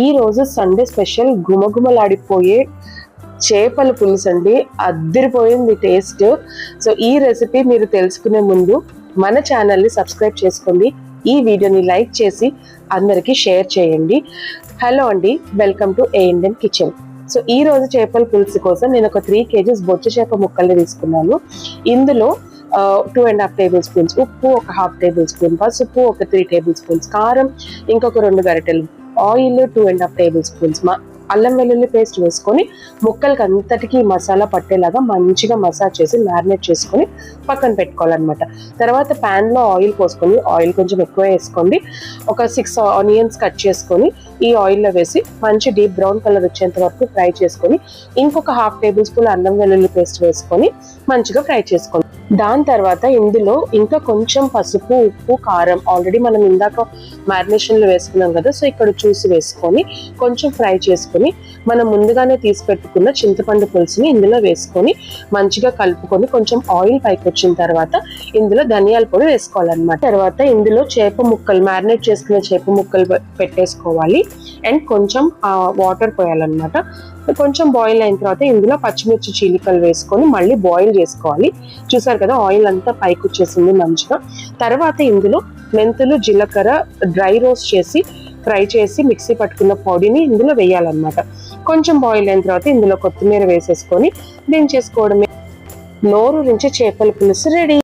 ఈ రోజు Sunday special గుమగుమలాడిపోయే చేపల పులుసు అండి అద్దరిపోయింది టేస్ట్ సో ఈ రెసిపీ మీరు తెలుసుకునే ముందు మన ఛానల్ని సబ్స్క్రైబ్ చేసుకోండి. ఈ వీడియోని లైక్ చేసి అందరికీ షేర్ చేయండి. హలో అండి welcome to A Indian kitchen so ఈ రోజు చేపల పులుసు కోసం నేను ఒక త్రీ కేజీస్ బొచ్చు చేప ముక్కల్ని తీసుకున్నాను. ఇందులో two and half tablespoons ఉప్పు ఒక హాఫ్ టేబుల్ స్పూన్ పసుపు ఒక త్రీ టేబుల్ స్పూన్స్ కారం ఇంకొక రెండు గరిటెలు oil two and half tablespoons అల్లం వెల్లుల్లి పేస్ట్ వేసుకొని ముక్కలకి అంతటికి మసాలా పట్టేలాగా మంచిగా మసాజ్ చేసి మ్యారినేట్ చేసుకొని పక్కన పెట్టుకోవాలన్నమాట. తర్వాత ప్యాన్లో ఆయిల్ పోసుకొని ఆయిల్ కొంచెం ఎక్కువ వేసుకోండి. ఒక సిక్స్ ఆనియన్స్ కట్ చేసుకొని ఈ ఆయిల్లో వేసి మంచి డీప్ బ్రౌన్ కలర్ వచ్చేంత వరకు ఫ్రై చేసుకొని ఇంకొక హాఫ్ టేబుల్ స్పూన్ అల్లం వెల్లుల్లి పేస్ట్ వేసుకొని మంచిగా ఫ్రై చేసుకోండి. దాని తర్వాత ఇందులో ఇంకా కొంచెం పసుపు ఉప్పు కారం ఆల్రెడీ మనం ఇందాక మ్యారినేషన్లో వేసుకున్నాం కదా సో ఇక్కడ చూసి వేసుకొని కొంచెం ఫ్రై చేసుకొని మనం ముందుగానే తీసి పెట్టుకున్న చింతపండు పులుసుని ఇందులో వేసుకొని మంచిగా కలుపుకొని కొంచెం ఆయిల్ పైకి వచ్చిన తర్వాత ఇందులో ధనియాల పొడి వేసుకోవాలన్నమాట. తర్వాత ఇందులో చేప ముక్కలు మ్యారినేట్ చేసుకున్న చేప ముక్కలు పెట్టేసుకోవాలి. అండ్ కొంచెం వాటర్ పోయాలన్నమాట. కొంచెం బాయిల్ అయిన తర్వాత ఇందులో పచ్చిమిర్చి చీలికలు వేసుకొని మళ్ళీ బాయిల్ చేసుకోవాలి. చూసారు కదా ఆయిల్ అంతా పైకి వచ్చేసింది మంచిగా. తర్వాత ఇందులో మెంతులు జీలకర్ర డ్రై రోస్ట్ చేసి ఫ్రై చేసి మిక్సీ పట్టుకున్న పొడిని ఇందులో వేయాలన్నమాట. కొంచెం బాయిల్ అయిన తర్వాత ఇందులో కొత్తిమీర వేసేసుకొని దించేసుకోవడమే. నోరు నుంచి చేపల పులుసు రెడీ.